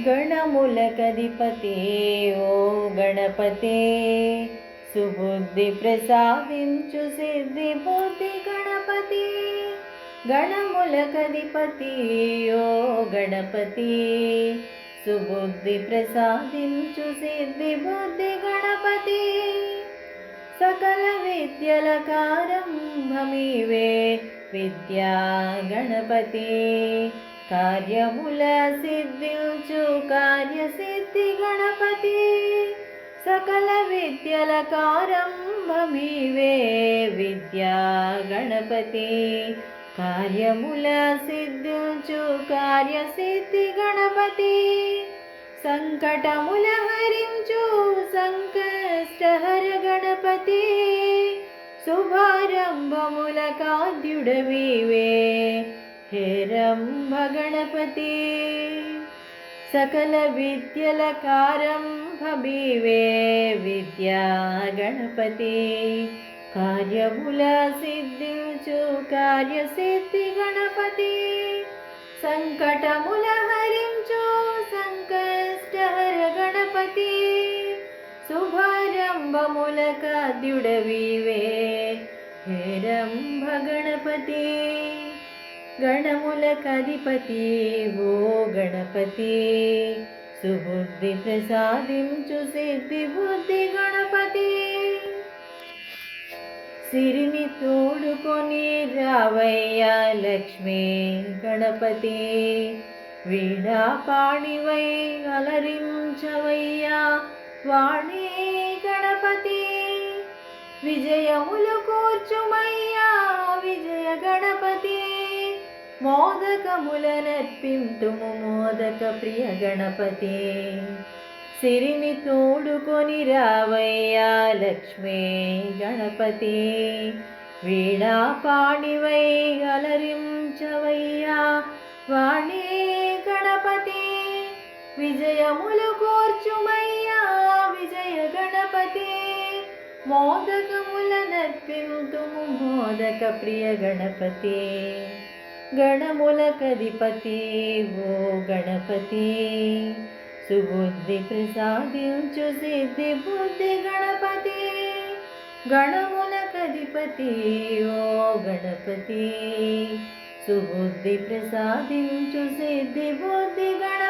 గణములకధిపతే ఓ గణపతే సుబుద్ధి ప్రసాదించు సిద్ధి బుద్ధి గణపతి. గణములకధిపతి ఓ గణపతి సుబుద్ధి ప్రసాదించు సిద్ధి బుద్ధి గణపతి. సకల విద్యల కారంభమివే విద్యా గణపతి. కార్యముల సిద్ధించు కార్యసిద్ధి గణపతి. సకల విద్యల కారంభమివే విద్యా గణపతి. కార్యముల సిద్ధించు కార్యసిద్ధి గణపతి. సంకటముల హరించు సంకష్టహర గణపతి. శుభారంభముల కాద్యుడవివే హేరంభ గణపతి సకల విద్యల కారంభమివే విద్యా గణపతి కార్యముల సిద్ధించు కార్యసిద్ధి గణపతి సంకటముల హరించు సంకష్టహర గణపతి శుభారంభముల కాద్యుడవివే హేరంభ గణపతి గణములకధిపతి ఓ గణపతి సుబుద్ధి ప్రసాదించు సిద్ధి బుద్ధి గణపతి. సిరిని తోడుకొని రావయ్య లక్ష్మీ గణపతి వీణా పాణివై అలరించవయ్యా వాణి గణపతి. విజయములు కూర్చుమయ్యా విజయ గణపతి. మోదకముల నర్పింతుము మోదక ప్రియ గణపతి. సిరిని తోడుకొని రావయ్యా లక్ష్మీ గణపతి. వీణాపాణివై అలరించవయ్యా వాణి గణపతి. విజయములు కోర్చుమయ్యా విజయ గణపతి. మోదకముల నర్పింతుము మోదక ప్రియ గణపతి. గణములకధిపతి ఓ గణపతి సుబుద్ధి ప్రసాదించు సిద్ధి బుద్ధి గణపతి. గణములకధిపతి ఓ గణపతి సుబుద్ధి ప్రసాదించు సిద్ధి బుద్ధి గణ